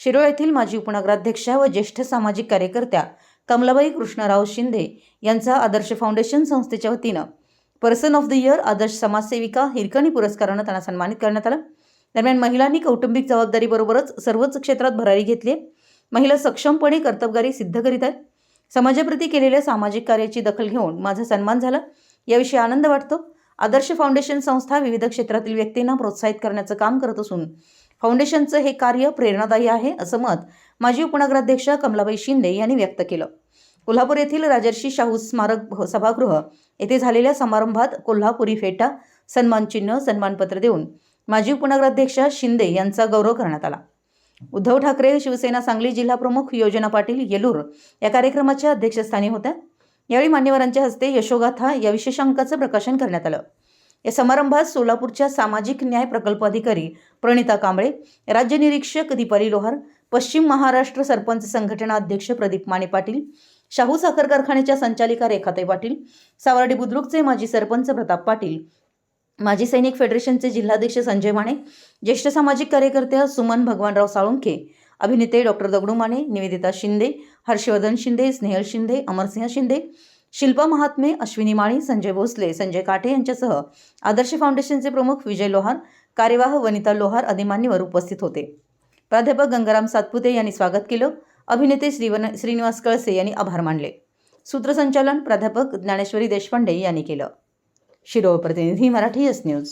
शिरोळ येथील माजी उपनगराध्यक्षा व ज्येष्ठ सामाजिक कार्यकर्त्या कमलाबाई कृष्णराव शिंदे यांचा आदर्श फाउंडेशन संस्थेच्या वतीनं पर्सन ऑफ द इयर आदर्श समाजसेविका हिरकणी पुरस्कारानं त्यांना सन्मानित करण्यात आलं. दरम्यान महिलांनी कौटुंबिक जबाबदारीबरोबरच सर्वच क्षेत्रात भरारी घेतली महिला सक्षमपणे कर्तबगारी सिद्ध करीत आहेत. समाजाप्रती केलेल्या सामाजिक कार्याची दखल घेऊन माझा सन्मान झाला. याविषयी आनंद वाटतो. आदर्श फाउंडेशन संस्था विविध क्षेत्रातील व्यक्तींना प्रोत्साहित करण्याचं काम करत असून फाउंडेशनचं हे कार्य प्रेरणादायी आहे असं मत माजी उपनगराध्यक्ष कमलाबाई शिंदे यांनी व्यक्त केलं. कोल्हापूर येथील राजर्षी शाहू स्मारक सभागृह येथे झालेल्या समारंभात कोल्हापुरी फेटा सन्मान चिन्ह सन्मानपत्र देऊन माजी उपनगराध्यक्ष शिंदे यांचा गौरव करण्यात आला. उद्धव ठाकरे शिवसेना सांगली जिल्हाप्रमुख योजना पाटील येलूर या कार्यक्रमाच्या अध्यक्षस्थानी होत्या. यावेळी मान्यवरांच्या हस्ते यशोगाथा या विशेषांकाचं प्रकाशन करण्यात आलं. या समारंभात सोलापूरच्या सामाजिक न्याय प्रकल्प अधिकारी प्रणिता कांबळे राज्य निरीक्षक दीपाली लोहार पश्चिम महाराष्ट्र सरपंच संघटना अध्यक्ष प्रदीप माने पाटील शाहू साखर कारखान्याच्या संचालिका रेखाताई पाटील सावर्डी बुद्रुकचे माजी सरपंच प्रताप पाटील माजी सैनिक फेडरेशनचे जिल्हाध्यक्ष संजय माने ज्येष्ठ सामाजिक कार्यकर्त्या सुमन भगवानराव साळुंखे अभिनेते डॉक्टर दगडू माने निवेदिता शिंदे हर्षवर्धन शिंदे स्नेहल शिंदे अमरसिंह शिंदे शिल्पा महात्मे अश्विनी माळी संजय भोसले संजय काठे यांच्यासह आदर्श फाउंडेशनचे प्रमुख विजय लोहार कार्यवाह वनिता लोहार आदी मान्यवर उपस्थित होते. प्राध्यापक गंगाराम सातपुते यांनी स्वागत केलं. अभिनेते श्रीवन श्रीनिवास कळसे यांनी आभार मानले. सूत्रसंचालन प्राध्यापक ज्ञानेश्वरी देशपांडे यांनी केलं. शिरोळ प्रतिनिधी मराठी एस न्यूज